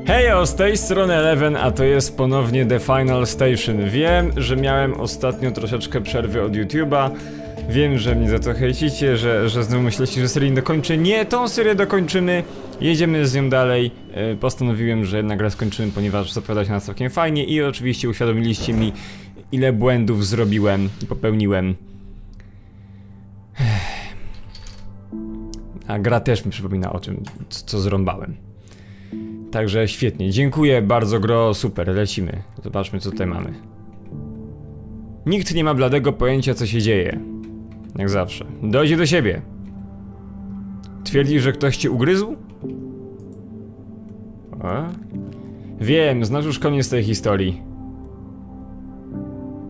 Hejo, z tej strony Eleven, a to jest ponownie The Final Station. Wiem, że miałem ostatnio troszeczkę przerwy od YouTube'a. Wiem, że mnie za to hejcicie, że, że znowu myślicie, że serię nie dokończę. Nie, tą serię dokończymy. Jedziemy z nią dalej. E, Postanowiłem, że jednak raz skończymy, ponieważ zapowiada się nas całkiem fajnie i oczywiście uświadomiliście mi, ile błędów zrobiłem i popełniłem. A gra też mi przypomina o c- co zrąbałem. Także świetnie, dziękuję bardzo gro, super, lecimy. Zobaczmy co tutaj mamy. Nikt nie ma bladego pojęcia co się dzieje. Jak zawsze. Dojdzie do siebie. Twierdzi, że ktoś cię ugryzł? A? Wiem, znasz już koniec tej historii.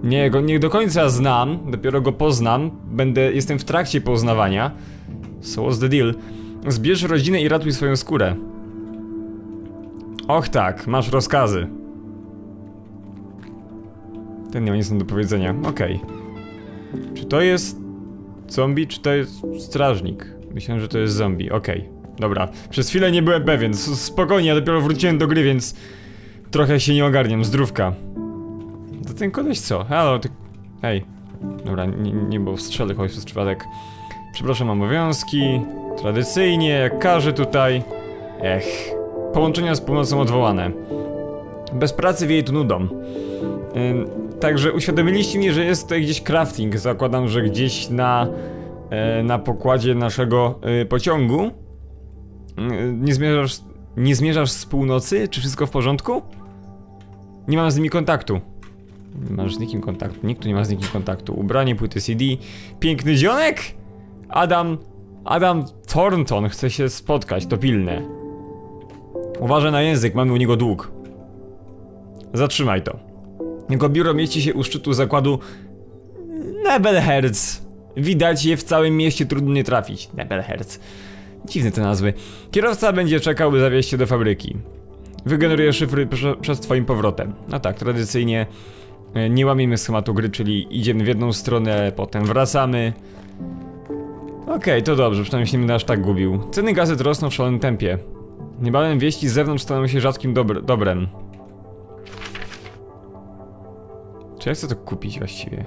Nie, go nie do końca znam, dopiero go poznam. Będę, jestem w trakcie poznawania. So what's the deal? Zbierz rodzinę i ratuj swoją skórę. Och tak, masz rozkazy. Ten nie ma nic do powiedzenia. Okej. Czy to jest zombie, czy to jest strażnik? Myślałem, że to jest zombie. Okej. Dobra. Przez chwilę nie byłem pewien. Spokojnie, ja dopiero wróciłem do gry, więc trochę się nie ogarniam. Zdrówka. To ten koleś co? Halo, ty... Hej. Dobra, nie, nie było strzelę kogoś przez przypadek. Przepraszam, mam obowiązki. Tradycyjnie, jak każe tutaj. Ech. Połączenia z północą odwołane. Bez pracy wieje tu nudą. Także uświadomiliście mi, że jest tutaj gdzieś crafting. Zakładam, że gdzieś na, e, na pokładzie naszego e, pociągu. Nie zmierzasz, nie zmierzasz z północy? Czy wszystko w porządku? Nie mam z nimi kontaktu. Nie masz z nikim kontaktu. Nikt tu nie ma z nikim kontaktu. Ubranie, płyty CD. Piękny dzionek? Adam. Adam Thornton chce się spotkać, to pilne. Uważaj na język, mamy u niego dług. Zatrzymaj to. Jego biuro mieści się u szczytu zakładu Nebelherz. Widać je w całym mieście, trudno nie trafić. Nebelherz. Dziwne te nazwy. Kierowca będzie czekał, by zawieźć się do fabryki. Wygeneruje szyfry prze- przed twoim powrotem. No tak, tradycyjnie e, nie łamiemy schematu gry, czyli idziemy w jedną stronę, potem wracamy. Okej, to dobrze, przynajmniej się nie będę aż tak gubił. Ceny gazet rosną w szalonym tempie. Niebawem wieści z zewnątrz staną się rzadkim dobr dobrem. Czy ja chcę to kupić właściwie?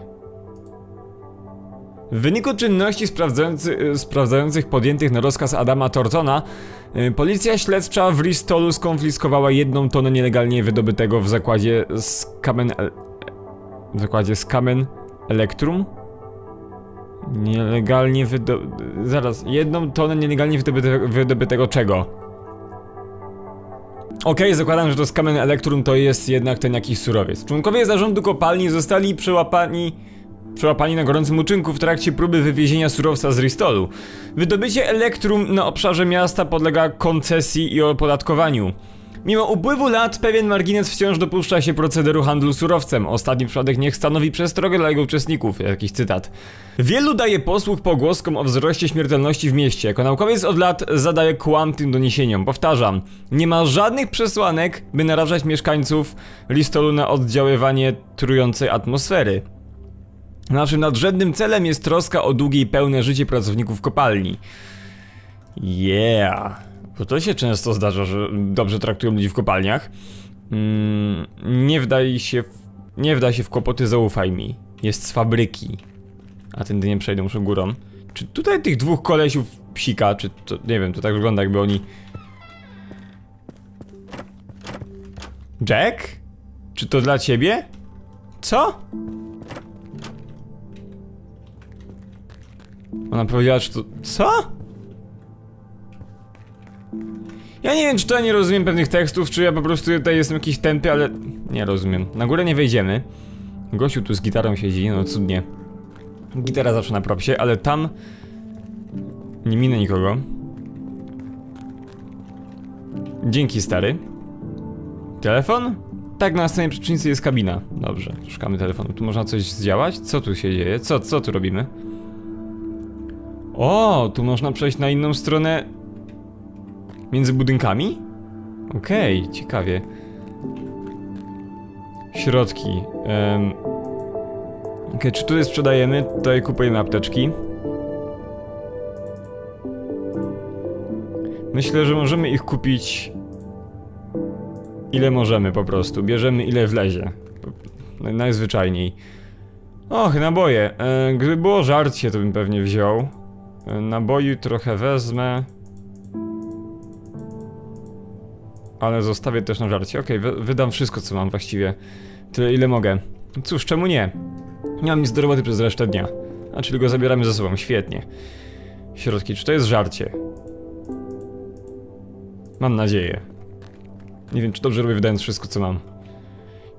W wyniku czynności sprawdzający, sprawdzających podjętych na rozkaz Adama Tortona, y, policja śledcza w Ristolu skonfiskowała jedną tonę nielegalnie wydobytego w zakładzie Skamen... W zakładzie Skamen Electrum? Nielegalnie wydo... Zaraz, jedną tonę nielegalnie wydobytego, wydobytego czego? Okej, zakładam, że to Skamen Electrum to jest jednak ten jakiś surowiec. Członkowie zarządu kopalni zostali przełapani... Przełapani na gorącym uczynku w trakcie próby wywiezienia surowca z Ristolu. Wydobycie elektrum na obszarze miasta podlega koncesji i opodatkowaniu. Mimo upływu lat pewien margines wciąż dopuszcza się procederu handlu surowcem. Ostatni przypadek niech stanowi przestrogę dla jego uczestników. Jakiś cytat. Wielu daje posłuch pogłoskom o wzroście śmiertelności w mieście. Jako naukowiec od lat zadaje kłam tym doniesieniom. Powtarzam, nie ma żadnych przesłanek, by narażać mieszkańców Listolu na oddziaływanie trującej atmosfery. Naszym nadrzędnym celem jest troska o długie i pełne życie pracowników kopalni. Yeah. Bo to się często zdarza, że dobrze traktują ludzi w kopalniach. Mm, nie wdaj się w, nie wdaj się w kłopoty, zaufaj mi. Jest z fabryki. A tędy nie przejdę, muszę górą. Czy tutaj tych dwóch kolesiów psika, czy to, nie wiem, to tak wygląda jakby oni... Jack? Czy to dla ciebie? Co? Ona powiedziała, czy to... Co? Ja nie wiem, czy to ja nie rozumiem pewnych tekstów, czy ja po prostu tutaj jestem jakiś tępy, ale... Nie rozumiem. Na górę nie wejdziemy. Gościu tu z gitarą siedzi, no cudnie. Gitara zawsze na propsie, ale tam... Nie minę nikogo. Dzięki, stary. Telefon? Tak, na następnej przecznicy jest kabina. Dobrze, szukamy telefonu. Tu można coś zdziałać? Co tu się dzieje? Co, co tu robimy? O, tu można przejść na inną stronę Między budynkami? Okej, ciekawie. Środki. Um. Okej, czy tutaj sprzedajemy? Tutaj kupujemy apteczki. Myślę, że możemy ich kupić ile możemy po prostu. Bierzemy ile wlezie. Najzwyczajniej. Och, naboje. E, gdyby było żarcie, to bym pewnie wziął. E, naboju trochę wezmę. Ale zostawię też na żarcie. Okej, wy, wydam wszystko, co mam właściwie. Tyle, ile mogę. Cóż, czemu nie? Nie mam nic do roboty przez resztę dnia. A czyli go zabieramy ze sobą, świetnie. Środki, czy to jest żarcie? Mam nadzieję. Nie wiem, czy dobrze robię wydając wszystko, co mam.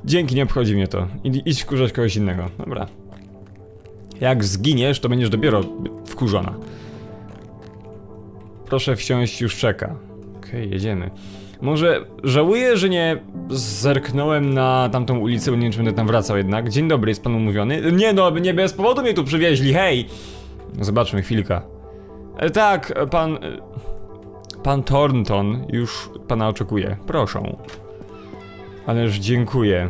Dzięki, nie obchodzi mnie to. Idź, idź wkurzać kogoś innego. Dobra. Jak zginiesz, to będziesz dopiero wkurzona. Proszę wsiąść, już czeka. Okej, jedziemy. Może żałuję, że nie zerknąłem na tamtą ulicę, bo nie wiem, czy będę tam wracał jednak. Dzień dobry, jest pan umówiony? Nie no, nie bez powodu mnie tu przywieźli, hej! Zobaczmy chwilkę. E, tak, pan... e, Pan Thornton już pana oczekuje. Proszę. Ależ dziękuję.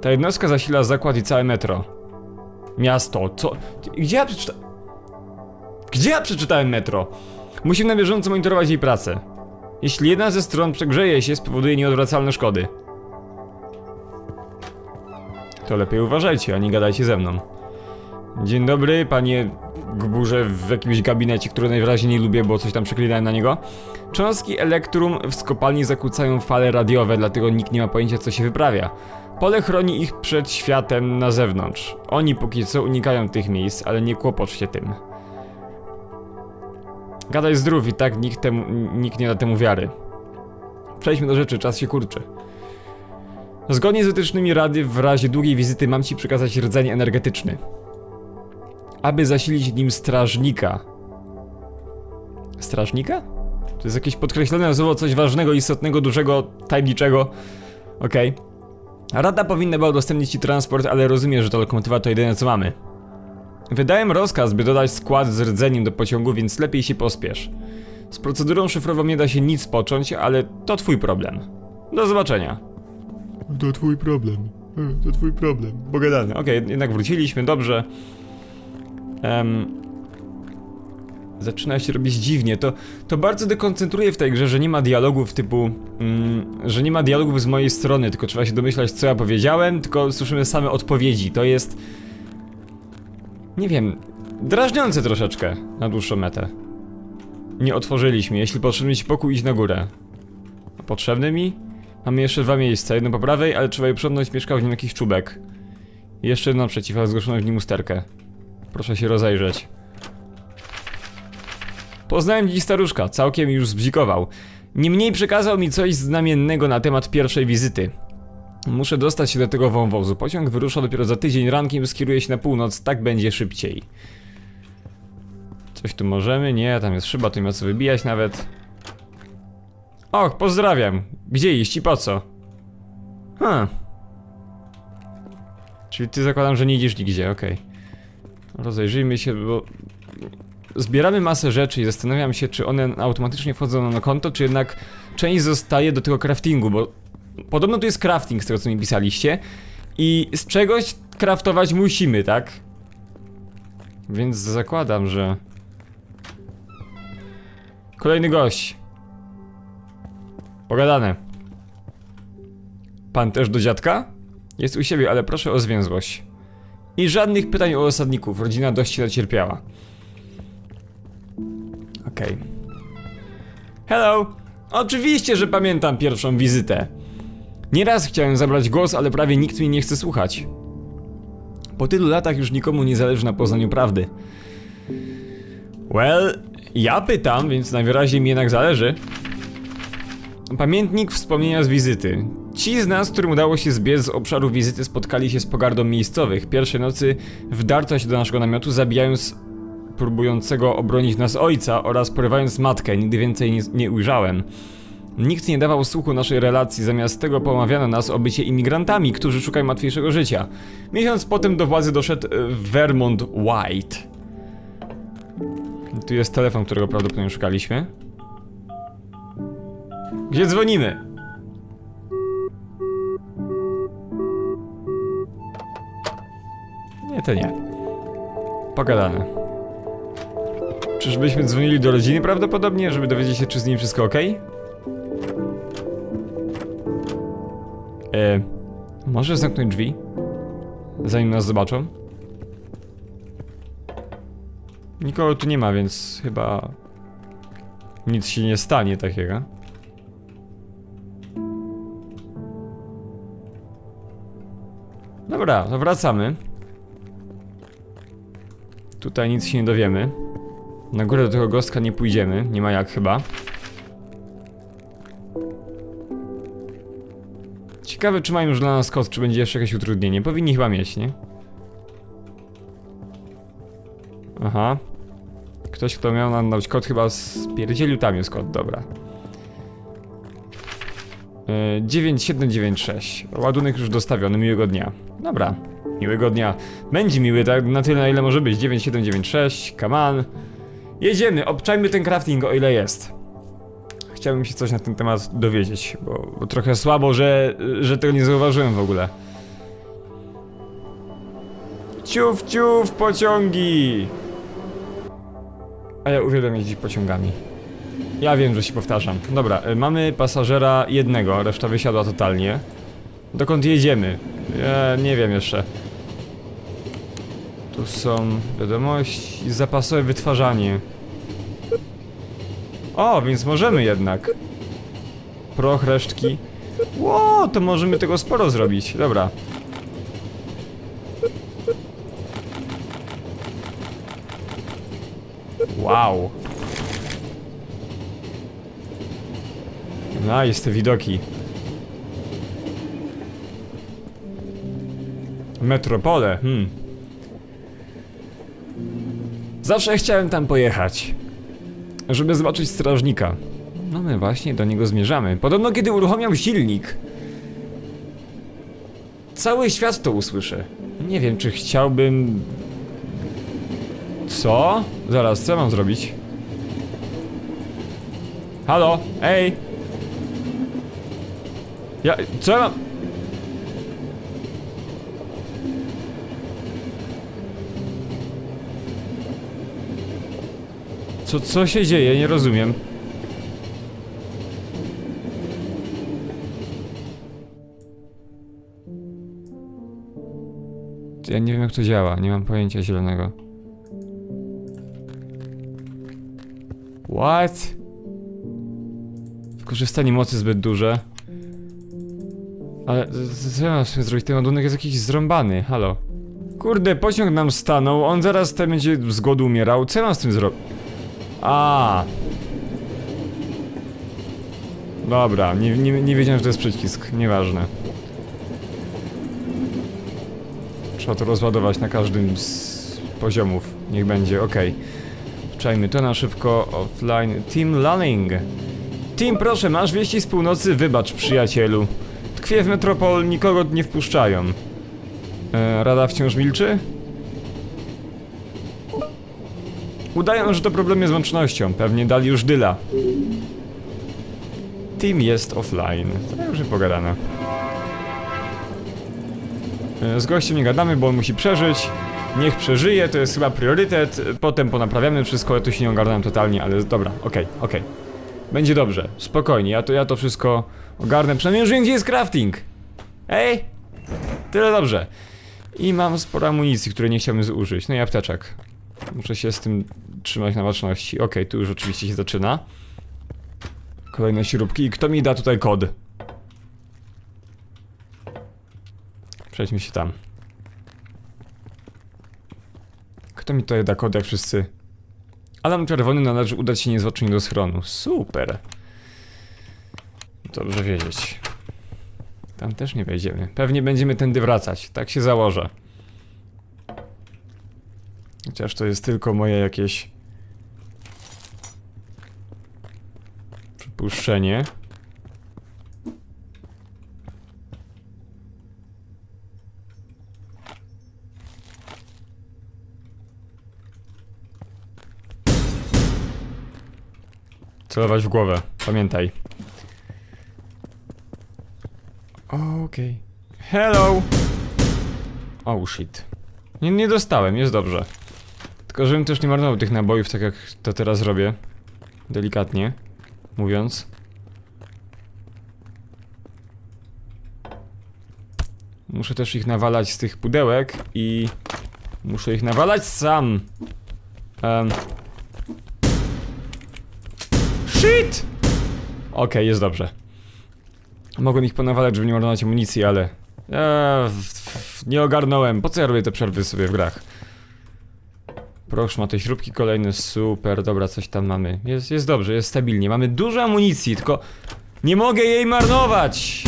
Ta jednostka zasila zakład i całe metro. Miasto, co? Gdzie ja przeczyta... Gdzie ja przeczytałem metro? Musimy na bieżąco monitorować jej pracę. Jeśli jedna ze stron przegrzeje się, spowoduje nieodwracalne szkody. To lepiej uważajcie, a nie gadajcie ze mną. Dzień dobry, panie gburze w jakimś gabinecie, który najwyraźniej nie lubię, bo coś tam przeklinałem na niego. Cząstki elektrum w skopalni zakłócają fale radiowe, dlatego nikt nie ma pojęcia co się wyprawia. Pole chroni ich przed światem na zewnątrz. Oni póki co unikają tych miejsc, ale nie kłopocz się tym. Gadaj zdrów i tak nikt, temu, nikt nie da temu wiary. Przejdźmy do rzeczy, czas się kurczy. Zgodnie z wytycznymi rady, w razie długiej wizyty mam ci przekazać rdzeń energetyczny. Aby zasilić nim strażnika. Strażnika? To jest jakieś podkreślone słowo, coś ważnego, istotnego, dużego, tajemniczego. Okej. Rada powinna była udostępnić ci transport, ale rozumiem, że to lokomotywa to jedyne co mamy. Wydałem rozkaz, by dodać skład z rdzeniem do pociągu, więc lepiej się pospiesz. Z procedurą szyfrową nie da się nic począć, ale to twój problem. Do zobaczenia. To twój problem. E, To twój problem. Pogadane. Okej, jednak wróciliśmy, dobrze. Em, zaczyna się robić dziwnie. To, to bardzo dekoncentruje w tej grze, że nie ma dialogów typu. Mm, że nie ma dialogów z mojej strony, tylko trzeba się domyślać, co ja powiedziałem, tylko słyszymy same odpowiedzi. To jest. Nie wiem. Drażniące troszeczkę na dłuższą metę. Nie otworzyliśmy. Jeśli potrzebny ci pokój, idź na górę. Potrzebny mi? Mamy jeszcze dwa miejsca, jedno po prawej, ale trzeba je przątnąć, mieszkał w nim jakiś czubek. Jeszcze jedno naprzeciw, ale zgłoszono w nim usterkę. Proszę się rozejrzeć. Poznałem dziś staruszka, całkiem już zbzikował. Niemniej przekazał mi coś znamiennego na temat pierwszej wizyty. Muszę dostać się do tego wąwozu. Pociąg wyrusza dopiero za tydzień, rankiem skieruje się na północ, tak będzie szybciej. Coś tu możemy? Nie, tam jest szyba, tu nie ma co wybijać nawet. Och, pozdrawiam. Gdzie iść i po co? Hm. Czyli ty zakładam, że nie idziesz nigdzie, okej. Rozejrzyjmy się, bo... Zbieramy masę rzeczy i zastanawiam się, czy one automatycznie wchodzą na konto, czy jednak część zostaje do tego craftingu, bo... Podobno tu jest crafting, z tego co mi pisaliście. I z czegoś craftować musimy, tak? Więc zakładam, że... Kolejny gość. Pogadane. Pan też do dziadka? Jest u siebie, ale proszę o zwięzłość. I żadnych pytań o osadników. Rodzina dość nacierpiała. Okej. Hello! Oczywiście, że pamiętam pierwszą wizytę. Nieraz chciałem zabrać głos, ale prawie nikt mi nie chce słuchać. Po tylu latach już nikomu nie zależy na poznaniu prawdy. Well, ja pytam, więc najwyraźniej mi jednak zależy. Pamiętnik wspomnienia z wizyty. Ci z nas, którym udało się zbiec z obszaru wizyty, spotkali się z pogardą miejscowych. Pierwszej nocy wdarto się do naszego namiotu, zabijając próbującego obronić nas ojca oraz porywając matkę. Nigdy więcej nie, nie ujrzałem. Nikt nie dawał słuchu naszej relacji, zamiast tego pomawiano nas o bycie imigrantami, którzy szukają łatwiejszego życia. Miesiąc potem do władzy doszedł e, Vermont White. Tu jest telefon, którego prawdopodobnie szukaliśmy. Gdzie dzwonimy? Nie, to nie. Pogadane. Czyżbyśmy dzwonili do rodziny prawdopodobnie, żeby dowiedzieć się, czy z nim wszystko ok? E, możesz zamknąć drzwi? Zanim nas zobaczą? Nikogo tu nie ma, więc chyba nic się nie stanie takiego. Dobra, to wracamy. Tutaj nic się nie dowiemy. Na górę do tego gostka nie pójdziemy, nie ma jak chyba. Ciekawe, czy mają już dla nas kod, czy będzie jeszcze jakieś utrudnienie. Powinni chyba mieć, nie? Aha. Ktoś, kto miał nam dać kod, chyba spierdzielił, tam jest kod, dobra. Yy, 9796. Ładunek już dostawiony, miłego dnia. Dobra, miłego dnia. Będzie miły, tak na tyle, na ile może być. 9796, come on. Jedziemy, obczajmy ten crafting, o ile jest. Chciałbym się coś na ten temat dowiedzieć, bo, bo trochę słabo, że, że tego nie zauważyłem w ogóle. Ciuf, ciuf, pociągi! A ja uwielbiam jeździć pociągami. Ja wiem, że się powtarzam. Dobra, y, mamy pasażera jednego, reszta wysiadła totalnie. Dokąd jedziemy? Ja nie wiem jeszcze. Tu są wiadomości, zapasowe wytwarzanie. O, więc możemy jednak. Proch, resztki. Ło, to możemy tego sporo zrobić. Dobra. Wow. Nice, te widoki. Metropole, hmm. Zawsze chciałem tam pojechać. Żeby zobaczyć strażnika. No my właśnie do niego zmierzamy. Podobno kiedy uruchomiam silnik. Cały świat to usłyszy. Nie wiem, czy chciałbym... Co? Zaraz, co mam zrobić? Halo? Ej! Ja... Co ja mam... Co, co się dzieje? Nie rozumiem. Ja nie wiem jak to działa, nie mam pojęcia zielonego. What? Wykorzystanie mocy zbyt duże. Ale co ja mam z tym zrobić? Ten ładunek jest jakiś zrąbany, halo. Kurde, pociąg nam stanął, on zaraz ten będzie z głodu umierał. Co ja mam z tym zrobić? A. Dobra, nie, nie, nie wiedziałem, że to jest przycisk. Nieważne. Trzeba to rozładować na każdym z poziomów. Niech będzie, ok. Wczajmy to na szybko. Offline. Team Lanning. Team, proszę, masz wieści z północy? Wybacz, przyjacielu. Tkwię w Metropol, nikogo nie wpuszczają. E, Rada wciąż milczy? Udają, że to problemy z łącznością. Pewnie dali już dyla. Team jest offline. To już pogadane. Z gościem nie gadamy, bo on musi przeżyć. Niech przeżyje, to jest chyba priorytet. Potem ponaprawiamy wszystko, ja tu się nie ogarnąłem totalnie, ale dobra, okej, okej. Będzie dobrze, spokojnie, ja to, ja to wszystko ogarnę. Przynajmniej już wiem, gdzie jest crafting. Ej! Tyle dobrze. I mam sporo amunicji, której nie chciałbym zużyć. No i apteczek. Muszę się z tym trzymać na baczności. Okej, tu już oczywiście się zaczyna. Kolejne śrubki. I kto mi da tutaj kod? Przejdźmy się tam. Kto mi tutaj da kod, jak wszyscy? Adam Czerwony należy udać się niezwłocznie do schronu. Super. Dobrze wiedzieć. Tam też nie wejdziemy. Pewnie będziemy tędy wracać. Tak się założę. Chociaż to jest tylko moje jakieś... Przypuszczenie. Celować w głowę, pamiętaj. Okej. Hello! Oh shit. Nie, nie dostałem, jest dobrze. Tylko żebym też nie marnował tych nabojów, tak jak to teraz robię. Delikatnie mówiąc. Muszę też ich nawalać z tych pudełek i... Muszę ich nawalać sam. Um. Shit! Okej, jest dobrze. Mogłem ich ponawalać, żeby nie marnować amunicji, ale... Eee, nie ogarnąłem. Po co ja robię te przerwy sobie w grach? Proszę, ma te śrubki kolejne, super, dobra, coś tam mamy. Jest, jest dobrze, jest stabilnie. Mamy dużo amunicji, tylko nie mogę jej marnować!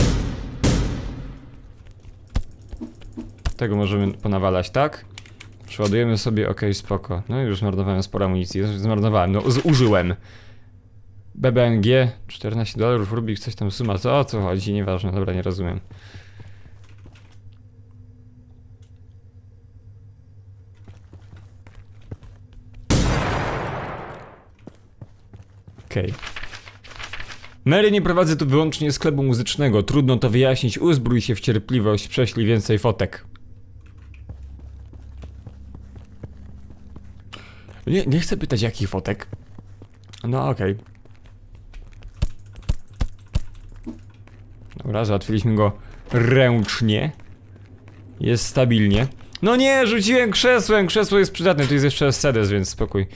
Tego możemy ponawalać, tak? Przeładujemy sobie, okej, spoko. No już zmarnowałem sporo amunicji, zmarnowałem, no zużyłem. BBNG, 14 dolarów, Rubik, coś tam suma, co o co chodzi, nieważne, dobra, nie rozumiem. Okej. Mary nie prowadzę tu wyłącznie sklepu muzycznego, trudno to wyjaśnić, uzbrój się w cierpliwość, prześlij więcej fotek. Nie, nie chcę pytać jakich fotek. No okej. Dobra, załatwiliśmy go ręcznie. Jest stabilnie. No nie, rzuciłem krzesłem, krzesło jest przydatne, tu jest jeszcze sedes, więc spokój.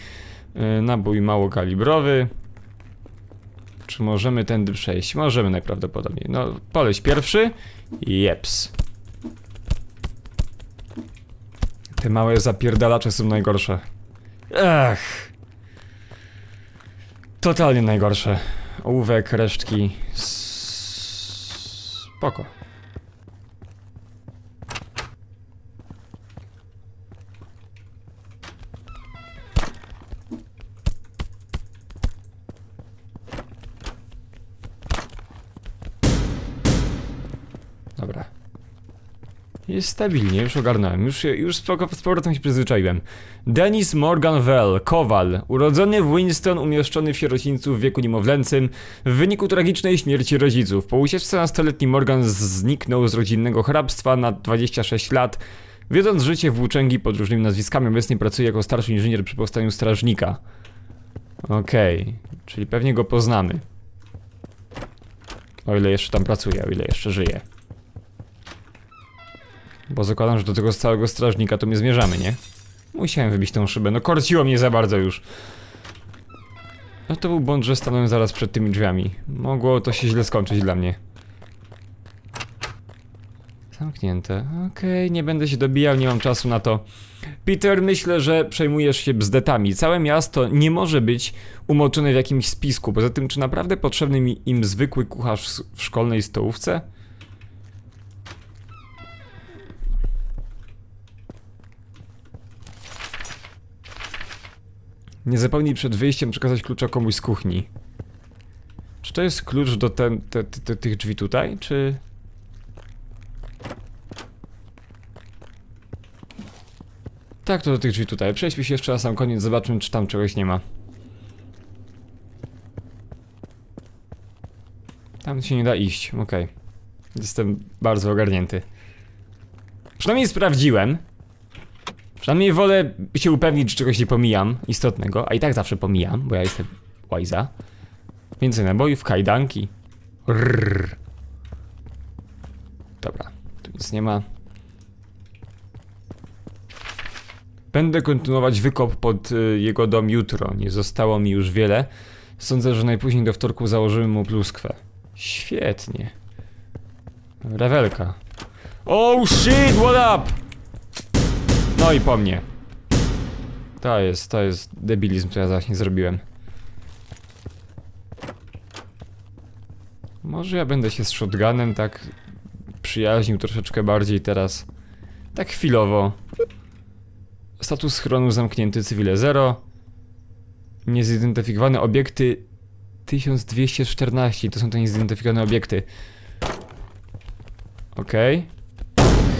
Yy, nabój małokalibrowy. Czy możemy tędy przejść? Możemy najprawdopodobniej. No, poleś pierwszy. Jeps. Te małe zapierdalacze są najgorsze. Ech. Totalnie najgorsze. Ołówek, resztki. Spoko. Dobra. Jest stabilnie, już ogarnąłem, już, już spoko, z powrotem się przyzwyczaiłem. Dennis Morgan Vell, kowal, urodzony w Winston, umieszczony w sierocińcu w wieku niemowlęcym, w wyniku tragicznej śmierci rodziców. Po ucieczce nastoletni Morgan zniknął z rodzinnego hrabstwa na 26 lat, wiedząc życie włóczęgi pod różnymi nazwiskami, obecnie pracuje jako starszy inżynier przy powstaniu strażnika. Okej, czyli pewnie go poznamy. O ile jeszcze tam pracuje, o ile jeszcze żyje. Bo zakładam, że do tego całego strażnika to my zmierzamy, nie? Musiałem wybić tą szybę, no korciło mnie za bardzo już. No to był błąd, że stanąłem zaraz przed tymi drzwiami. Mogło to się źle skończyć dla mnie. Zamknięte. Okej, nie będę się dobijał, nie mam czasu na to. Peter, myślę, że przejmujesz się bzdetami. Całe miasto nie może być umoczone w jakimś spisku. Poza tym, czy naprawdę potrzebny mi im zwykły kucharz w szkolnej stołówce? Nie zapomnij przed wyjściem przekazać klucza komuś z kuchni. Czy to jest klucz do ten, te, te, te, tych drzwi tutaj, czy... Tak, to do tych drzwi tutaj. Przejdźmy się jeszcze na sam koniec, zobaczmy, czy tam czegoś nie ma. Tam się nie da iść, okej. Jestem bardzo ogarnięty. Przynajmniej sprawdziłem. Przynajmniej wolę się upewnić, że czegoś nie pomijam istotnego, a i tak zawsze pomijam, bo ja jestem łajza. Więcej nabojów, kajdanki. Rrr. Dobra, tu nic nie ma. Będę kontynuować wykop pod y, jego dom jutro. Nie zostało mi już wiele. Sądzę, że najpóźniej do wtorku założymy mu pluskwę. Świetnie. Rewelka. Oh shit, what up? No i po mnie. To jest, to jest debilizm, co ja właśnie zrobiłem. Może ja będę się z shotgunem tak przyjaźnił troszeczkę bardziej teraz. Tak chwilowo. Status schronu zamknięty, cywile 0. Niezidentyfikowane obiekty 1214. To są te niezidentyfikowane obiekty. Okej.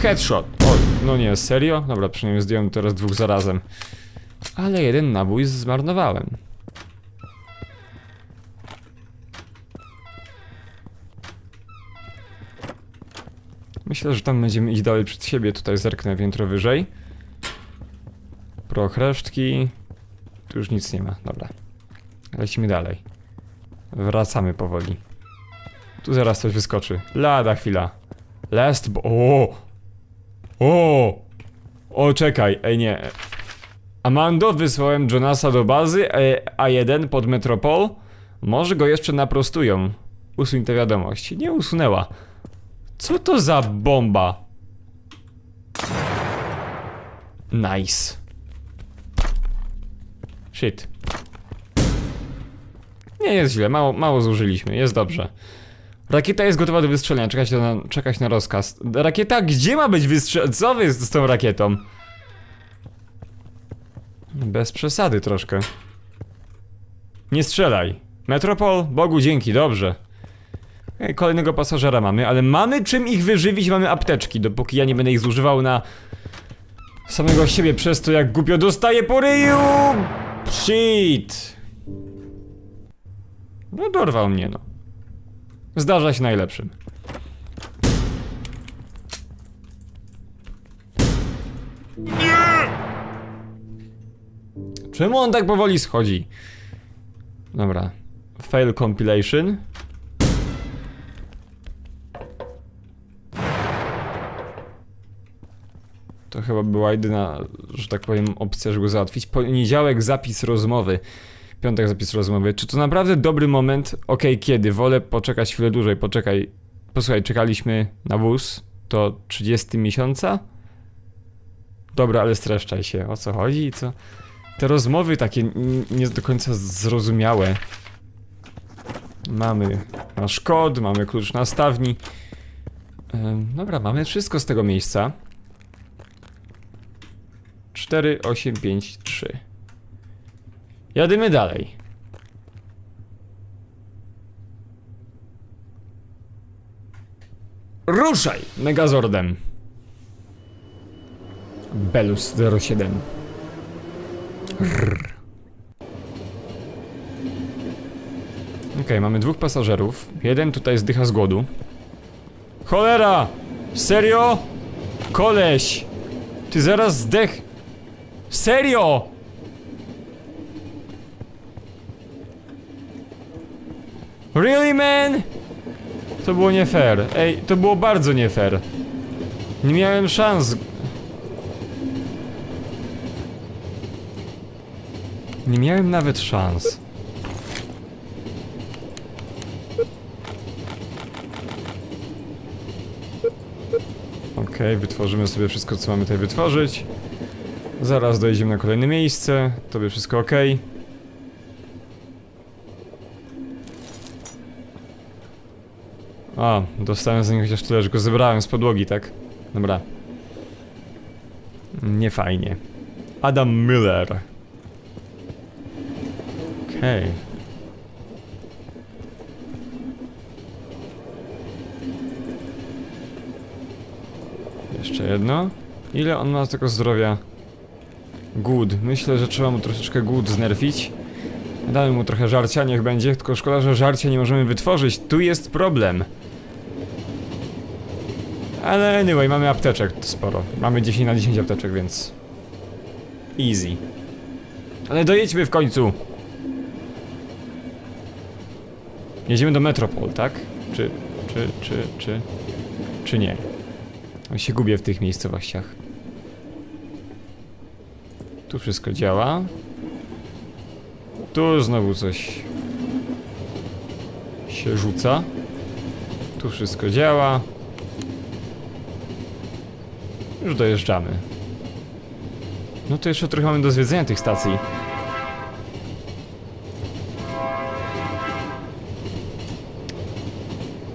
Headshot. O, no nie, serio? Dobra, przynajmniej zdjąłem teraz dwóch zarazem. Ale jeden nabój zmarnowałem. Myślę, że tam będziemy iść dalej przed siebie. Tutaj zerknę piętro wyżej. Proch resztki. Tu już nic nie ma. Dobra. Lecimy dalej. Wracamy powoli. Tu zaraz coś wyskoczy. Lada chwila. Last bo... O! O! O, czekaj, ej nie. Amando, wysłałem Jonasa do bazy e, A1 pod Metropol. Może go jeszcze naprostują. Usuń tę wiadomość. Nie usunęła. Co to za bomba? Nice. Shit. Nie jest źle, mało, mało zużyliśmy, jest dobrze. Rakieta jest gotowa do wystrzelenia, czekać na, czekać na rozkaz. Rakieta, gdzie ma być wystrzelona? Co wy z tą rakietą? Bez przesady troszkę. Nie strzelaj. Metropol, Bogu dzięki, dobrze. Ej, Kolejnego pasażera mamy, ale mamy czym ich wyżywić, mamy apteczki, dopóki ja nie będę ich zużywał na samego siebie przez to, jak głupio dostaję po ryju! Shit! No dorwał mnie, no. Zdarza się najlepszym. Czemu on tak powoli schodzi? Dobra. Fail compilation. To chyba była jedyna, że tak powiem, opcja, żeby go załatwić. Poniedziałek zapis rozmowy. Piątek zapis rozmowy. Czy to naprawdę dobry moment? Okej, kiedy? Wolę poczekać chwilę dłużej. Poczekaj. Posłuchaj, czekaliśmy na wóz. To 30 miesiąca? Dobra, ale streszczaj się. O co chodzi? Co? Te rozmowy takie nie do końca zrozumiałe. Mamy nasz kod, mamy klucz na stawni. Dobra, mamy wszystko z tego miejsca. 4, 8, 5, 3. Jadymy dalej. Ruszaj! Megazordem. Belus 07. Rrr. Okej, mamy dwóch pasażerów. Jeden tutaj zdycha z głodu. Cholera! Serio? Koleś! Ty zaraz zdech... Serio! Really, man? To było nie fair. Ej, to było bardzo nie fair. Nie miałem szans. Nie miałem nawet szans. Okej, wytworzymy sobie wszystko, co mamy tutaj wytworzyć. Zaraz dojedziemy na kolejne miejsce. Tobie wszystko ok. A, dostałem z niego chociaż tyle, że go zebrałem z podłogi, tak? Dobra. Nie fajnie. Adam Miller. Okej. Jeszcze jedno. Ile on ma tego zdrowia? Głód. Myślę, że trzeba mu troszeczkę głód znerfić. Damy mu trochę żarcia, niech będzie, tylko szkoda, że żarcia nie możemy wytworzyć. Tu jest problem. Ale anyway, mamy apteczek sporo. Mamy 10 na 10 apteczek, więc... Easy. Ale dojedźmy w końcu! Jedziemy do Metropol, tak? Czy, czy, czy, czy... Czy nie? Ja się gubię w tych miejscowościach. Tu wszystko działa. Tu znowu coś się rzuca. Tu wszystko działa. Już dojeżdżamy. No to jeszcze trochę mamy do zwiedzenia tych stacji.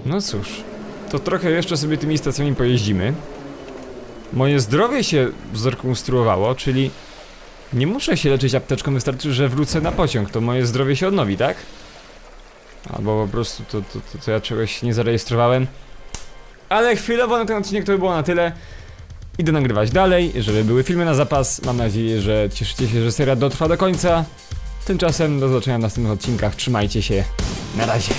No cóż, to trochę jeszcze sobie tymi stacjami pojeździmy. Moje zdrowie się zrekonstruowało, czyli nie muszę się leczyć apteczką, wystarczy, że wrócę na pociąg, to moje zdrowie się odnowi, tak? Albo po prostu to, to, to, to ja czegoś nie zarejestrowałem. Ale chwilowo na ten odcinek to by było na tyle. Idę nagrywać dalej, żeby były filmy na zapas. Mam nadzieję, że cieszycie się, że seria dotrwa do końca. Tymczasem do zobaczenia w następnych odcinkach. Trzymajcie się. Na razie.